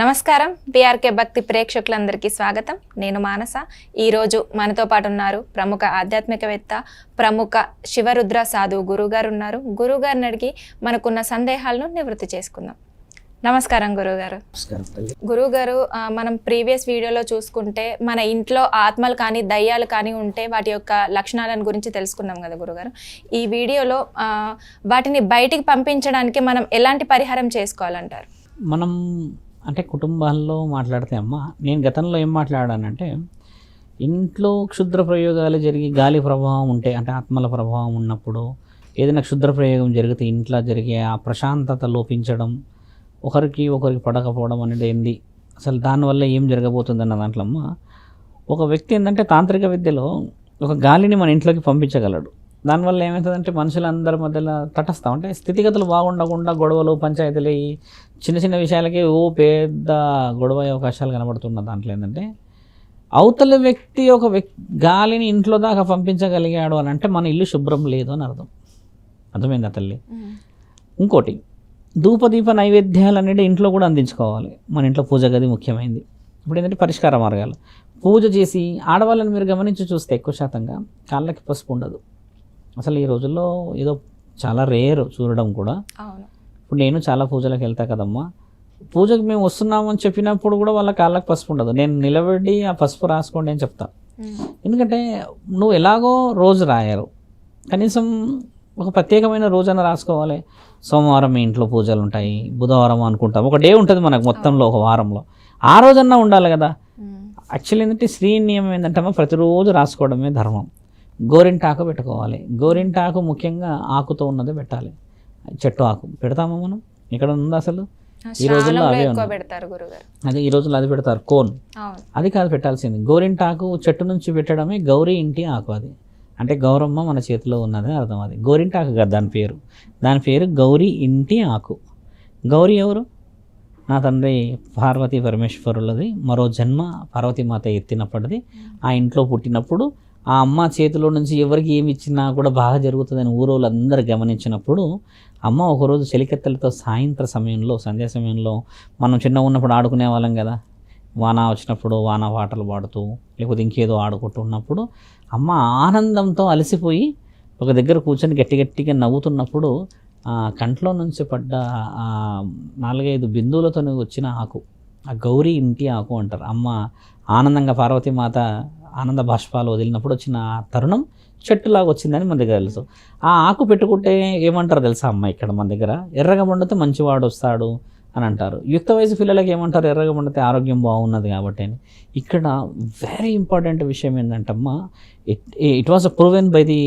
నమస్కారం. బీఆర్కే భక్తి ప్రేక్షకులందరికీ స్వాగతం. నేను మానస. ఈరోజు మనతో పాటు ఉన్నారు ప్రముఖ ఆధ్యాత్మికవేత్త ప్రముఖ శివరుద్ర సాధువు గురుగారు ఉన్నారు. గురుగారిని అడిగి మనకున్న సందేహాలను నివృత్తి చేసుకుందాం. నమస్కారం గురుగారు. గురుగారు మనం ప్రీవియస్ వీడియోలో చూసుకుంటే మన ఇంట్లో ఆత్మలు కానీ దయ్యాలు కానీ ఉంటే వాటి యొక్క లక్షణాలను గురించి తెలుసుకున్నాం కదా గురుగారు. ఈ వీడియోలో వాటిని బయటికి పంపించడానికి మనం ఎలాంటి పరిహారం చేసుకోవాలంటారు? మనం అంటే కుటుంబాల్లో మాట్లాడితే అమ్మ నేను గతంలో ఏం మాట్లాడానంటే ఇంట్లో క్షుద్ర ప్రయోగాలు జరిగి గాలి ప్రభావం ఉంటే అంటే ఆత్మల ప్రభావం ఉన్నప్పుడు ఏదైనా క్షుద్ర ప్రయోగం జరిగితే ఇంట్లో జరిగే ఆ ప్రశాంతత లోపించడం ఒకరికి ఒకరికి పడకపోవడం అనేది ఏంది? అసలు దానివల్ల ఏం జరగబోతుంది అన్న దాంట్లో అమ్మ ఒక వ్యక్తి ఏంటంటే తాంత్రిక విద్యలో ఒక గాలిని మన ఇంట్లోకి పంపించగలడు. దానివల్ల ఏమవుతుందంటే మనుషులందరి మధ్యలో తటస్థం. అంటే స్థితిగతులు బాగుండకుండా గొడవలు పంచాయతీలు చిన్న చిన్న విషయాలకి ఓ పెద్ద గొడవ అవకాశాలు కనబడుతున్న దాంట్లో ఏంటంటే అవతల వ్యక్తి ఒక వ్యక్ గాలిని ఇంట్లో దాకా పంపించగలిగాడు అని అంటే మన ఇల్లు శుభ్రం లేదు అని అర్థం. అర్థమైందా తల్లి? ఇంకోటి ధూపదీప నైవేద్యాలు అనేది ఇంట్లో కూడా అందించుకోవాలి. మన ఇంట్లో పూజ గది ముఖ్యమైనది ఇప్పుడు ఏంటంటే పరిష్కార మార్గాలు. పూజ చేసి ఆడవాళ్ళని మీరు గమనించి చూస్తే ఎక్కువ శాతంగా కాళ్ళకి పసుపు ఉండదు. అసలు ఈ రోజుల్లో ఏదో చాలా రేర్ చూడడం కూడా. ఇప్పుడు నేను చాలా పూజలకు వెళ్తా కదమ్మా. పూజకు మేము వస్తున్నామని చెప్పినప్పుడు కూడా వాళ్ళ కాళ్ళకి పసుపు ఉండదు. నేను నిలబడి ఆ పసుపు రాసుకోండి అని చెప్తా. ఎందుకంటే నువ్వు ఎలాగో రోజు రాయరు. కనీసం ఒక ప్రత్యేకమైన రోజైన రాసుకోవాలి. సోమవారం మీ ఇంట్లో పూజలు ఉంటాయి. బుధవారం అనుకుంటాం. ఒక డే ఉంటుంది మనకు మొత్తంలో ఒక వారంలో. ఆ రోజన్నా ఉండాలి కదా. యాక్చువల్లీ ఏంటంటే శ్రీ నియమం ఏంటంటే అమ్మ ప్రతిరోజు రాసుకోవడమే ధర్మం. గోరింటాకు పెట్టుకోవాలి. గోరింటాకు ముఖ్యంగా ఆకుతో ఉన్నది పెట్టాలి. చెట్టు ఆకు. పెడతామా మనం? ఇక్కడ ఉందా అసలు? ఈ రోజుల్లో అవే గురుగారు. అదే ఈ రోజుల్లో అది పెడతారు. కోన్. అది కాదు పెట్టాల్సింది. గోరింటాకు చెట్టు నుంచి పెట్టడమే గౌరీ ఇంటి ఆకు అది. అంటే గౌరమ్మ మన చేతిలో ఉన్నది అర్థం అది. గోరింటాకు కాదు దాని పేరు. దాని పేరు గౌరీ ఇంటి ఆకు. గౌరీ ఎవరు? నా తండ్రి పార్వతీ పరమేశ్వరులది. మరో జన్మ పార్వతీమాత ఎత్తినప్పటిది. ఆ ఇంట్లో పుట్టినప్పుడు ఆ అమ్మ చేతిలో నుంచి ఎవరికి ఏమి ఇచ్చినా కూడా బాగా జరుగుతుందని ఊరోళ్ళందరూ గమనించినప్పుడు అమ్మ ఒకరోజు చెలికత్తెలతో సాయంత్ర సమయంలో సంధ్యా సమయంలో మనం చిన్న ఉన్నప్పుడు ఆడుకునే వాళ్ళం కదా వాన వచ్చినప్పుడు వాన పాటలు పాడుతూ లేకపోతే ఇంకేదో ఆడుకుంటూ ఉన్నప్పుడు అమ్మ ఆనందంతో అలసిపోయి ఒక దగ్గర కూర్చొని గట్టి గట్టిగా నవ్వుతున్నప్పుడు ఆ కంట్లో నుంచి పడ్డ ఆ నాలుగైదు బిందువులతో వచ్చిన ఆకు ఆ గౌరీ ఇంటి ఆకు అంటారు. అమ్మ ఆనందంగా పార్వతీమాత ఆనంద బాష్పాలు వదిలినప్పుడు వచ్చిన ఆ తరుణం చెట్టులాగా వచ్చిందని మన దగ్గర తెలుసు. ఆ ఆకు పెట్టుకుంటే ఏమంటారు తెలుసా అమ్మ ఇక్కడ మన దగ్గర? ఎర్రగా వండితే మంచివాడు వస్తాడు అని అంటారు. యుక్త వయసు పిల్లలకి ఏమంటారు? ఎర్రగా వండితే ఆరోగ్యం బాగున్నది కాబట్టి అని. ఇక్కడ వెరీ ఇంపార్టెంట్ విషయం ఏంటంటమ్మ it it was proven by the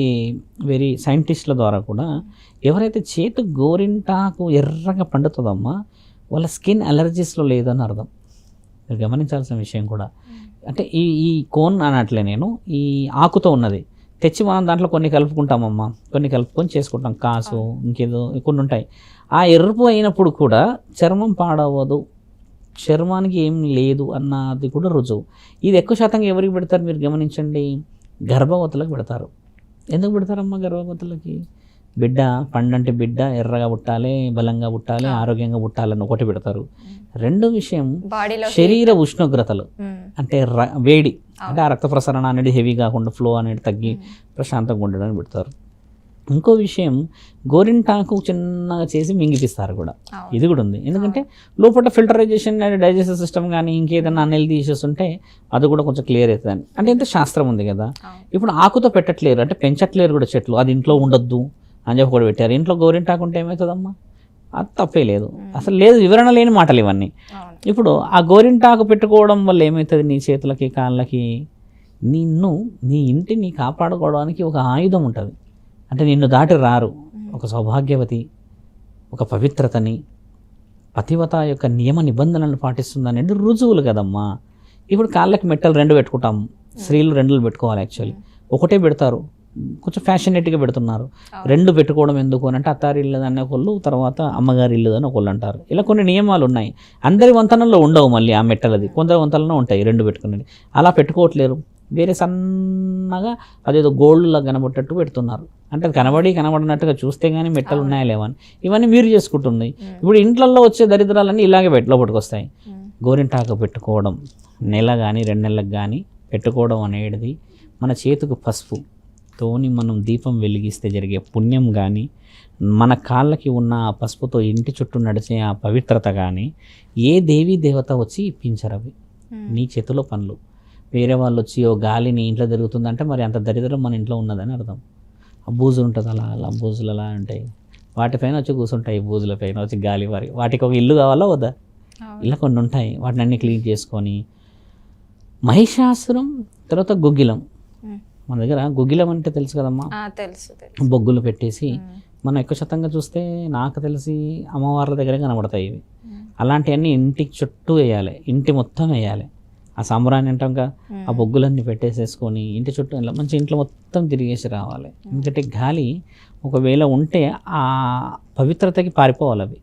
very సైంటిస్టుల ద్వారా కూడా ఎవరైతే చేతు గోరింటాకు ఎర్రగా పండుతుందమ్మా వాళ్ళ స్కిన్ అలర్జీస్లో లేదని అర్థం. మీరు గమనించాల్సిన విషయం కూడా. అంటే ఈ ఈ కోన్ అనట్లే నేను ఈ ఆకుతో ఉన్నది. తెచ్చి మనం దాంట్లో కొన్ని కలుపుకుంటామమ్మా. కొన్ని కలుపుకొని చేసుకుంటాం. కాసు ఇంకేదో కొన్ని ఉంటాయి. ఆ ఎరుపు అయినప్పుడు కూడా చర్మం పాడవదు. చర్మానికి ఏం లేదు అన్నది కూడా రుజువు. ఇది ఎక్కువ శాతంగా ఎవరికి పెడతారు మీరు గమనించండి? గర్భవతులకు పెడతారు. ఎందుకు పెడతారమ్మా గర్భవతులకి? బిడ్డ పండంటి బిడ్డ ఎర్రగా పుట్టాలి బలంగా పుట్టాలి ఆరోగ్యంగా పుట్టాలని ఒకటి పెడతారు. రెండో విషయం శరీర ఉష్ణోగ్రతలు. అంటే వేడి. అంటే ఆ రక్త ప్రసరణ అనేది హెవీ కాకుండా ఫ్లో అనేది తగ్గి ప్రశాంతంగా ఉండడానికి పెడతారు. ఇంకో విషయం గోరింటాకు చిన్నగా చేసి మింగిపిస్తారు కూడా. ఇది కూడా ఉంది. ఎందుకంటే లోపల ఫిల్టరైజేషన్ అండ్ డైజెస్టివ్ సిస్టమ్ కానీ ఇంకేదైనా అన్హెల్తీ ఇష్యూస్ ఉంటే అది కూడా కొంచెం క్లియర్ అవుతుంది అంటే ఇంత శాస్త్రం ఉంది కదా. ఇప్పుడు ఆకుతో పెట్టట్లేరు. అంటే పెంచట్లేరు కూడా చెట్లు. అది ఇంట్లో ఉండొద్దు. అని చెప్పి కూడా పెట్టారు. ఇంట్లో గోరింటాకు ఉంటే ఏమవుతుందమ్మా అది తప్పే లేదు. అసలు లేదు వివరణ లేని మాటలు ఇవన్నీ. ఇప్పుడు ఆ గోరింటాకు పెట్టుకోవడం వల్ల ఏమవుతుంది నీ చేతులకి కాళ్ళకి? నిన్ను నీ ఇంటిని కాపాడుకోవడానికి ఒక ఆయుధం ఉంటుంది. అంటే నిన్ను దాటి రారు. ఒక సౌభాగ్యవతి ఒక పవిత్రతని పతివత యొక్క నియమ నిబంధనలను పాటిస్తుందనేది రుజువులు కదమ్మా. ఇప్పుడు కాళ్ళకి మెట్టలు రెండు పెట్టుకుంటాం. స్త్రీలు రెండులు పెట్టుకోవాలి యాక్చువల్లీ ఒకటే పెడతారు. కొంచెం ఫ్యాషనేట్గా పెడుతున్నారు. రెండు పెట్టుకోవడం ఎందుకు అని అంటే అత్తారి ఇల్లు అనే ఒకళ్ళు తర్వాత అమ్మగారి ఇల్లు అని ఒకళ్ళు అంటారు. ఇలా కొన్ని నియమాలు ఉన్నాయి. అందరి వంతనల్లో ఉండవు మళ్ళీ ఆ మెట్టలది. కొందరి వంతలలో ఉంటాయి రెండు పెట్టుకునేది. అలా పెట్టుకోవట్లేరు. వేరే సన్నగా అదేదో గోల్డ్లా కనబట్టట్టు పెడుతున్నారు. అంటే అది కనబడి కనబడినట్టుగా చూస్తే కానీ మెట్టలు ఉన్నాయా లేవని ఇవన్నీ మీరు చేసుకుంటుంది. ఇప్పుడు ఇంట్లలో వచ్చే దరిద్రాలన్నీ ఇలాగే పెట్టి లోపలికి వస్తాయి గోరింటాకు పెట్టుకోవడం నెల కానీ రెండు నెలలకు కానీ పెట్టుకోవడం అనేది మన చేతికి పసుపు. తోని మనం దీపం వెలిగిస్తే జరిగే పుణ్యం కానీ మన కాళ్ళకి ఉన్న ఆ పసుపుతో ఇంటి చుట్టూ నడిచే ఆ పవిత్రత కానీ ఏ దేవీ దేవత వచ్చి ఇప్పించరు అవి ఉమ్. నీ చేతిలో పనులు వేరే వాళ్ళు వచ్చి ఓ గాలి నీ ఇంట్లో జరుగుతుందంటే మరి అంత దరిద్రం మన ఇంట్లో ఉన్నదని అర్థం ఆ బూజు ఉంటుంది అలా అలా బూజులు అలా ఉంటాయి వాటిపైన వచ్చి కూర్చుంటాయి బూజుల పైన వచ్చి గాలి వారి వాటికి ఒక ఇల్లు కావాలా వద్దా. ఇలా కొన్ని ఉంటాయి వాటిని అన్ని క్లీన్ చేసుకొని మహిషాసురం తర్వాత గుగ్గిలం. మన దగ్గర గుగ్గిలం అంటే తెలుసు కదమ్మా? తెలుసు బొగ్గులు పెట్టేసి. మనం ఎక్కువ శాతంగా చూస్తే నాకు తెలిసి అమ్మవార్ల దగ్గర కనబడతాయి ఇవి. అలాంటివన్నీ ఇంటికి చుట్టూ వేయాలి ఇంటి మొత్తం వేయాలి. ఆ సాంబ్రాన్ని అంటాంగా ఆ బొగ్గులన్నీ పెట్టేసేసుకొని ఇంటి చుట్టూ మంచి ఇంట్లో మొత్తం తిరిగేసి రావాలి. ఎందుకంటే గాలి ఒకవేళ ఉంటే ఆ పవిత్రతకి పారిపోవాలి అవి.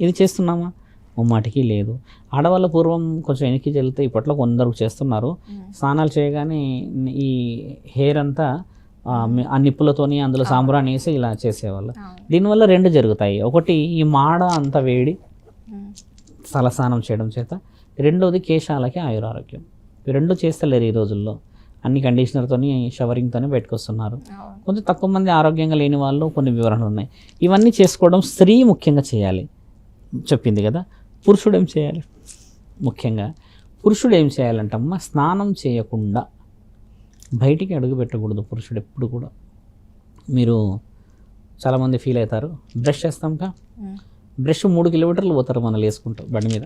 ఇది చేస్తున్నామా? ముమ్మాటికి లేదు. ఆడవాళ్ళ పూర్వం కొంచెం వెనక్కి వెళ్తే ఇప్పట్లో కొందరు చేస్తున్నారు. స్నానాలు చేయగానే ఈ హెయిర్ అంతా ఆ, నిప్పులతోని అందులో సాంబ్రాన్ని వేసి ఇలా చేసేవాళ్ళు. దీనివల్ల రెండు జరుగుతాయి. ఒకటి ఈ మాడ అంత వేడి. తలస్నానం చేయడం చేత. రెండోది కేశాలకి ఆయురారోగ్యం. రెండు చేస్తలేరు ఈ రోజుల్లో. అన్ని కండిషనర్తోని షవరింగ్తోనే బయటకొస్తున్నారు. అవును. కొంచెం తక్కువ మంది ఆరోగ్యంగా లేని వాళ్ళు కొన్ని వివరణలు ఉన్నాయి. ఇవన్నీ చేసుకోవడం స్త్రీ ముఖ్యంగా చేయాలి. చెప్పింది కదా. పురుషుడు ఏం చేయాలి? ముఖ్యంగా పురుషుడు ఏం చేయాలంటమ్మా స్నానం చేయకుండా బయటికి అడుగు పెట్టకూడదు పురుషుడు ఎప్పుడు కూడా. మీరు చాలామంది ఫీల్ అవుతారు బ్రష్ చేస్తాంకా. బ్రష్ మూడు కిలోమీటర్లు పోతారు మనల్ని వేసుకుంటూ బండి మీద.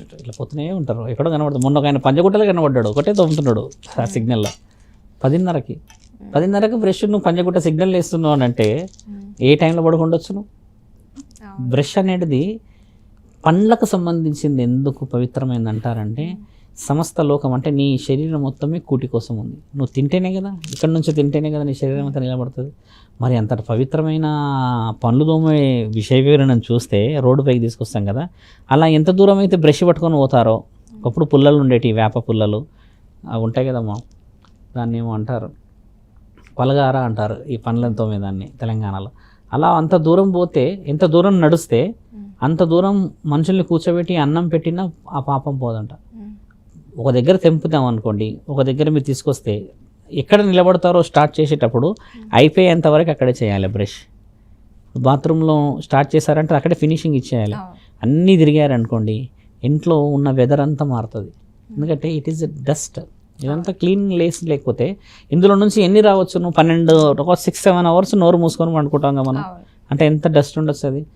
ఇట్లా పోతూనే ఉంటారు. ఎక్కడో కనబడదు. మొన్న ఒక ఆయన పంజగుట్టలో కనబడ్డాడు. ఒకటే తోముతున్నాడు ఆ సిగ్నల్లో పదిన్నరకి. పదిన్నరకి బ్రష్ నువ్వు పంజగుట్ట సిగ్నల్ వేస్తున్నావు అని అంటే. ఏ టైంలో పడుకుండొచ్చు నువ్వు. బ్రష్ అనేది పండ్లకు సంబంధించింది ఎందుకు పవిత్రమైంది అంటారంటే సమస్త లోకం అంటే నీ శరీరం మొత్తమే కూటి కోసం ఉంది. నువ్వు తింటేనే కదా ఇక్కడ నుంచి తింటేనే కదా నీ శరీరం అంతా నిలబడుతుంది. మరి అంత పవిత్రమైన పండ్లు దోమే విషయ వివరణను చూస్తే రోడ్డు పైకి తీసుకొస్తాం కదా అలా ఎంత దూరం అయితే బ్రష్ పట్టుకొని పోతారో ఒకప్పుడు పుల్లలు ఉండేటి వేప పుల్లలు అవి ఉంటాయి కదమ్మా దాన్ని ఏమో అంటారు. పలగార అంటారు ఈ పండ్లను తోమేదాన్ని తెలంగాణలో. అలా అంత దూరం పోతే ఎంత దూరం నడిస్తే. అంత దూరం మనుషుల్ని కూర్చోబెట్టి అన్నం పెట్టినా ఆ పాపం పోదంట. ఒక దగ్గర తెంపుదాం అనుకోండి ఒక దగ్గర మీరు తీసుకొస్తే ఎక్కడ నిలబడతారో స్టార్ట్ చేసేటప్పుడు అయిపోయేంత వరకు అక్కడే చేయాలి బ్రష్. బాత్రూంలో స్టార్ట్ చేశారంటే అక్కడే ఫినిషింగ్ ఇచ్చేయాలి. అన్నీ తిరిగారనుకోండి ఇంట్లో ఉన్న వెదర్ అంతా మారుతుంది. ఎందుకంటే ఇట్ ఈస్ డస్ట్ ఇదంతా క్లీన్ లేస్ లేకపోతే ఇందులో నుంచి ఎన్ని రావచ్చు నువ్వు పన్నెండు ఒక సిక్స్ సెవెన్ అవర్స్ నోరు మూసుకొని పండుకుంటాం కదా మనం. అంటే ఎంత డస్ట్ ఉండొచ్చు అది?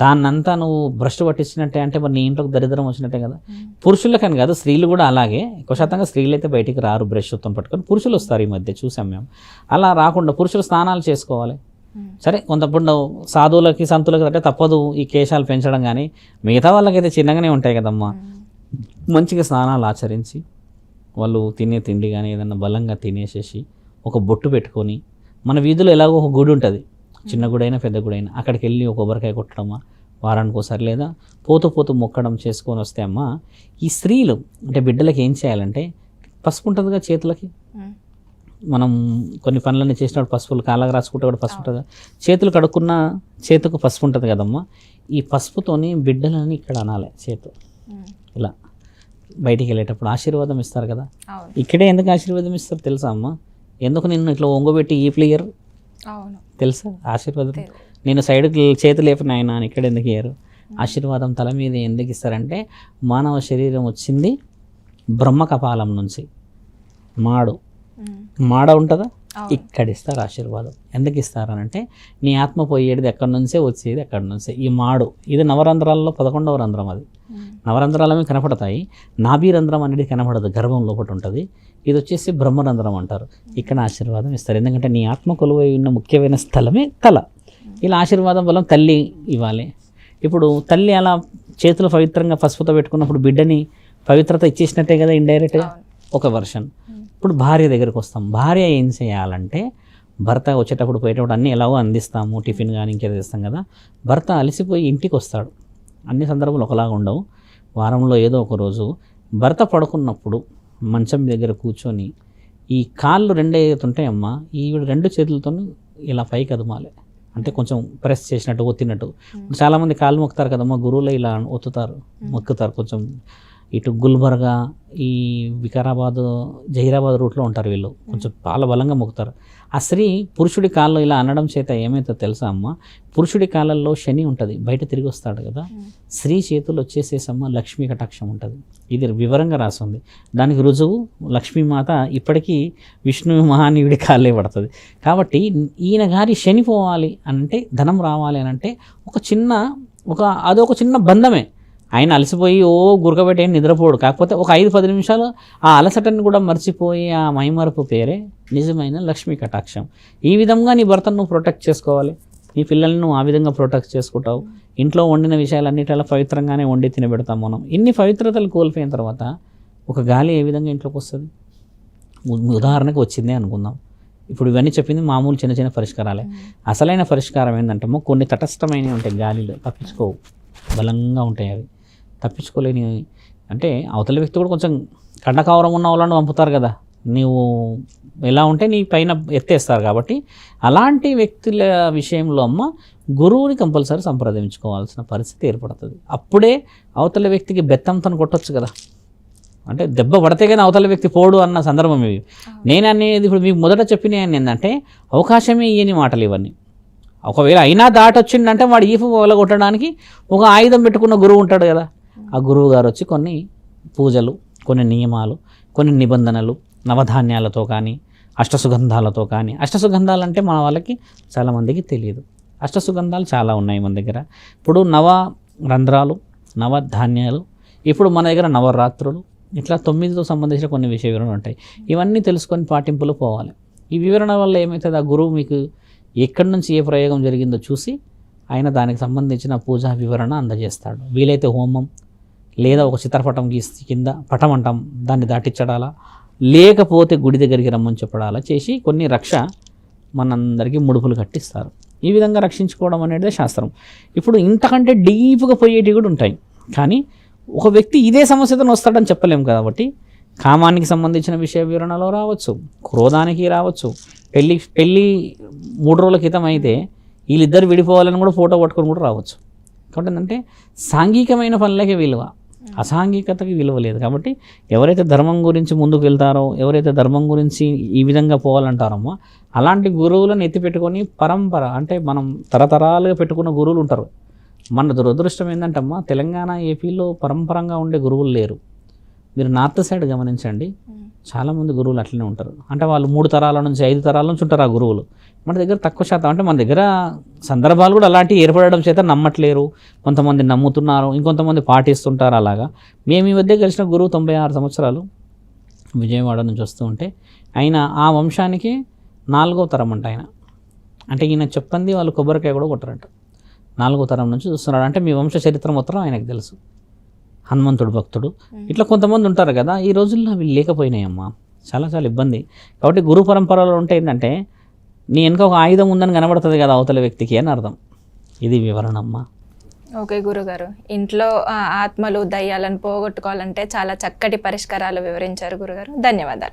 దాన్నంతా నువ్వు బ్రష్ పట్టించినట్టే అంటే మరి నీ ఇంట్లోకి దరిద్రం వచ్చినట్టే కదా. పురుషులకని కాదు స్త్రీలు కూడా అలాగే. ఎక్కువ శాతంగా స్త్రీలు అయితే బయటికి రారు బ్రష్తో పట్టుకొని. పురుషులు వస్తారు ఈ మధ్య చూసాం మేము. అలా రాకుండా పురుషులు స్నానాలు చేసుకోవాలి. సరే కొంతప్పుడు సాధువులకి సంతులకి అంటే తప్పదు ఈ కేశాలు పెంచడం కానీ. మిగతా వాళ్ళకైతే చిన్నగానే ఉంటాయి కదమ్మా. మంచిగా స్నానాలు ఆచరించి వాళ్ళు తినే తిండి కానీ ఏదన్నా బలంగా తినేసేసి ఒక బొట్టు పెట్టుకొని మన వీధిలో ఎలాగో ఒక గుడి ఉంటుంది. చిన్న గుడి అయినా పెద్ద గుడి అయినా అక్కడికి వెళ్ళి ఒక కొబ్బరికాయ కొట్టడమా వారానికి ఒకసారి లేదా పోతూ పోతూ మొక్కడం చేసుకొని వస్తే అమ్మ ఈ స్త్రీలు అంటే బిడ్డలకి ఏం చేయాలంటే పసుపు ఉంటుందిగా చేతులకి. మనం కొన్ని పనులన్నీ చేసినప్పుడు పసుపులు కాళ్ళకు రాసుకుంటే కూడా పసుపు ఉంటుంది? చేతులు కడుక్కున్న చేతుకు పసుపు ఉంటుంది కదమ్మా. ఈ పసుపుతోని బిడ్డలని ఇక్కడ అనాలి చేతు. ఇలా. బయటికి వెళ్ళేటప్పుడు ఆశీర్వాదం ఇస్తారు కదా? ఇక్కడే ఎందుకు ఆశీర్వాదం ఇస్తారు తెలుసా అమ్మ? ఎందుకు నిన్ను ఇట్లా ఒంగబెట్టి ఈ ప్లేయర్ తెలుసా ఆశీర్వాదం? నేను సైడ్కి చేతులు లేపిన ఆయన ఇక్కడ ఎందుకు ఇయ్యరు ఆశీర్వాదం తల మీద ఎందుకు ఇస్తారంటే మానవ శరీరం వచ్చింది బ్రహ్మ కపాలం నుంచి. మాడు. మాడ ఉంటుందా? ఇక్కడ ఇస్తారు ఆశీర్వాదం. ఎందుకు ఇస్తారనంటే నీ ఆత్మ పోయేది ఎక్కడి నుంచే వచ్చేది ఎక్కడి నుంచే. ఈ మాడు ఇది నవరంధ్రాల్లో పదకొండవ రంధ్రం అది. నవరంధ్రాలమే కనపడతాయి. నాభీరంధ్రం అనేది కనపడదు గర్భం లోపల ఉంటుంది. ఇది వచ్చేసి బ్రహ్మరంధ్రం అంటారు. ఇక్కడ ఆశీర్వాదం ఇస్తారు. ఎందుకంటే నీ ఆత్మ కొలువై ఉన్న ముఖ్యమైన స్థలమే తల. ఇలా ఆశీర్వాదం వల్ల తల్లి ఇవ్వాలి. ఇప్పుడు తల్లి అలా చేతులు పవిత్రంగా పసుపుతో పెట్టుకున్నప్పుడు బిడ్డని పవిత్రత ఇచ్చేసినట్టే కదా ఇండైరెక్ట్గా? ఒక వర్షన్. ఇప్పుడు భార్య దగ్గరికి వస్తాం. భార్య ఏం చేయాలంటే భర్త వచ్చేటప్పుడు పోయేటప్పుడు అన్నీ ఎలాగో అందిస్తాము. టిఫిన్ కానీ ఇంకేదో ఇస్తాం కదా. భర్త అలసిపోయి ఇంటికి వస్తాడు. అన్ని సందర్భాలు ఒకలాగా ఉండవు. వారంలో ఏదో ఒక రోజు భర్త పడుకున్నప్పుడు మంచం దగ్గర కూర్చొని ఈ కాళ్ళు రెండు ఏదైతే ఉంటాయమ్మా ఈ రెండు చేతులతో ఇలా పైకి అదుమాలి. అంటే కొంచెం ప్రెస్ చేసినట్టు ఒత్తినట్టు. చాలామంది కాళ్ళు మొక్కుతారు కదమ్మా గురువులు ఇలా ఒత్తుతారు మొక్కుతారు కొంచెం. ఇటు గుల్బర్గా ఈ వికారాబాద్ జహీరాబాద్ రూట్లో ఉంటారు వీళ్ళు. కొంచెం చాలా బలంగా మొక్కుతారు. ఆ స్త్రీ పురుషుడి కాళ్ళు ఇలా అనడం చేత ఏమైతే తెలుసా అమ్మ? పురుషుడి కాళ్ళల్లో శని ఉంటుంది బయట తిరిగి వస్తాడు కదా. స్త్రీ చేతులు వచ్చేసేసమ్మ లక్ష్మీ కటాక్షం ఉంటుంది. ఇది వివరంగా రాసింది. దానికి రుజువు లక్ష్మీమాత ఇప్పటికీ విష్ణు మహానీయుడి కాళ్ళే పడుతుంది. కాబట్టి ఈయన గారి శని పోవాలి అంటే ధనం రావాలి అని అంటే ఒక చిన్న ఒక అదొక చిన్న బంధమే. ఆయన అలసిపోయి ఓ గురకబెట్టి నిద్రపోడు. కాకపోతే ఒక ఐదు పది నిమిషాలు ఆ అలసటని కూడా మర్చిపోయి ఆ మైమరపు పేరే నిజమైన లక్ష్మీ కటాక్షం. ఈ విధంగా నీ భర్తను నువ్వు ప్రొటెక్ట్ చేసుకోవాలి. నీ పిల్లల్ని ఆ విధంగా ప్రొటెక్ట్ చేసుకుంటావు. ఇంట్లో వండిన విషయాలన్నిటిలా పవిత్రంగానే వండి తినబెడతాం మనం. ఇన్ని పవిత్రతలు కోల్పోయిన తర్వాత ఒక గాలి ఏ విధంగా ఇంట్లోకి వస్తుంది? ఉదాహరణకు వచ్చిందే అనుకుందాం. ఇప్పుడు ఇవన్నీ చెప్పింది మామూలు చిన్న చిన్న పరిష్కారాలే. అసలైన పరిష్కారం ఏంటంటే కొన్ని తటస్థమైనవి ఉంటాయి గాలిలో తప్పించుకోవు. బలంగా ఉంటాయి అవి. తప్పించుకోలేని అంటే అవతల వ్యక్తి కూడా కొంచెం కండకావరం ఉన్న వాళ్ళని పంపుతారు కదా. నీవు ఎలా ఉంటే నీ పైన ఎత్తేస్తారు కాబట్టి అలాంటి వ్యక్తుల విషయంలో అమ్మ గురువుని కంపల్సరీ సంప్రదించుకోవాల్సిన పరిస్థితి ఏర్పడుతుంది. అప్పుడే అవతల వ్యక్తికి బెత్తంతో కొట్టొచ్చు కదా. అంటే దెబ్బ పడితే కానీ అవతల వ్యక్తి పోడు అన్న సందర్భం ఇవి. నేను అనేది ఇప్పుడు మీకు మొదట చెప్పిన ఏంటంటే అవకాశమే ఇయ్యని మాటలు ఇవన్నీ ఒకవేళ అయినా దాటొచ్చిందంటే వాడు ఈఫ్ కొట్టడానికి ఒక ఆయుధం పెట్టుకున్న గురువు ఉంటాడు కదా. ఆ గురువు గారు వచ్చి కొన్ని పూజలు కొన్ని నియమాలు కొన్ని నిబంధనలు నవధాన్యాలతో కానీ అష్టసుగంధాలతో కానీ. అష్టసుగంధాలు అంటే మన వాళ్ళకి చాలామందికి తెలియదు. అష్టసుగంధాలు చాలా ఉన్నాయి మన దగ్గర. ఇప్పుడు నవ రంధ్రాలు నవధాన్యాలు ఇప్పుడు మన దగ్గర నవరాత్రులు ఇట్లా తొమ్మిదితో సంబంధించిన కొన్ని విషయ వివరణలు ఉంటాయి. ఇవన్నీ తెలుసుకొని పాటింపులు పోవాలి. ఈ వివరణ వల్ల ఏమవుతుంది ఆ గురువు మీకు ఎక్కడి నుంచి ఏ ప్రయోగం జరిగిందో చూసి ఆయన దానికి సంబంధించిన పూజా వివరణ అందజేస్తాడు. వీలైతే హోమం లేదా ఒక చిత్రపటం గీసి కింద పటం అంటాం దాన్ని దాటించడాలా లేకపోతే గుడి దగ్గరికి రమ్మని చెప్పడాలా? చేసి కొన్ని రక్ష మనందరికీ ముడుపులు కట్టిస్తారు. ఈ విధంగా రక్షించుకోవడం అనేది శాస్త్రం. ఇప్పుడు ఇంతకంటే డీప్గా పోయేటివి కూడా ఉంటాయి. కానీ ఒక వ్యక్తి ఇదే సమస్యతో వస్తాడని చెప్పలేము కాబట్టి కామానికి సంబంధించిన విషయ వివరణలో రావచ్చు క్రోధానికి రావచ్చు. పెళ్ళి పెళ్ళి మూడు రోజుల క్రితం అయితే వీళ్ళిద్దరు విడిపోవాలని కూడా ఫోటో పట్టుకొని కూడా రావచ్చు. కాబట్టి ఏంటంటే సాంఘికమైన పనులకే విలువ? అసాంఘికతకి విలువ లేదు. కాబట్టి ఎవరైతే ధర్మం గురించి ముందుకు వెళ్తారో ఎవరైతే ధర్మం గురించి ఈ విధంగా పోవాలంటారమ్మో అలాంటి గురువులను ఎత్తిపెట్టుకొని పరంపర అంటే మనం తరతరాలుగా పెట్టుకున్న గురువులు ఉంటారు. మన దురదృష్టం ఏంటంటే అమ్మా తెలంగాణ ఏపీలో పరంపరంగా ఉండే గురువులు లేరు. మీరు నార్త్ సైడ్ గమనించండి. చాలామంది గురువులు అట్లనే ఉంటారు. అంటే వాళ్ళు మూడు తరాల నుంచి ఐదు తరాల నుంచి ఉంటారు ఆ గురువులు. మన దగ్గర తక్కువ శాతం అంటే మన దగ్గర సందర్భాలు కూడా అలాంటివి ఏర్పడడం చేత నమ్మట్లేరు. కొంతమంది నమ్ముతున్నారు ఇంకొంతమంది పాటిస్తుంటారు అలాగా. మేము ఈ మధ్య కలిసిన గురువు తొంభై ఆరు సంవత్సరాలు విజయవాడ నుంచి వస్తూ ఉంటే ఆయన ఆ వంశానికి నాలుగో తరం అంట ఆయన. అంటే ఈయన చెప్పింది వాళ్ళు కొబ్బరికాయ కూడా కొట్టరంట. నాలుగో తరం నుంచి చూస్తున్నాడు. అంటే మీ వంశ చరిత్ర మొత్తం ఆయనకు తెలుసు. హనుమంతుడు భక్తుడు. ఇట్లా కొంతమంది ఉంటారు కదా ఈ రోజుల్లో అవి లేకపోయినాయమ్మా. చాలా చాలా ఇబ్బంది. కాబట్టి గురు పరంపరలో ఉంటే ఏంటంటే నీ వెనక ఒక ఆయుధం ఉందని కనబడుతుంది కదా అవతల వ్యక్తికి అని అర్థం. ఇది వివరణ అమ్మా ఓకే గురుగారు ఇంట్లో ఆత్మలు దయ్యాలను పోగొట్టుకోవాలంటే చాలా చక్కటి పరిష్కారాలు వివరించారు గురుగారు. ధన్యవాదాలు.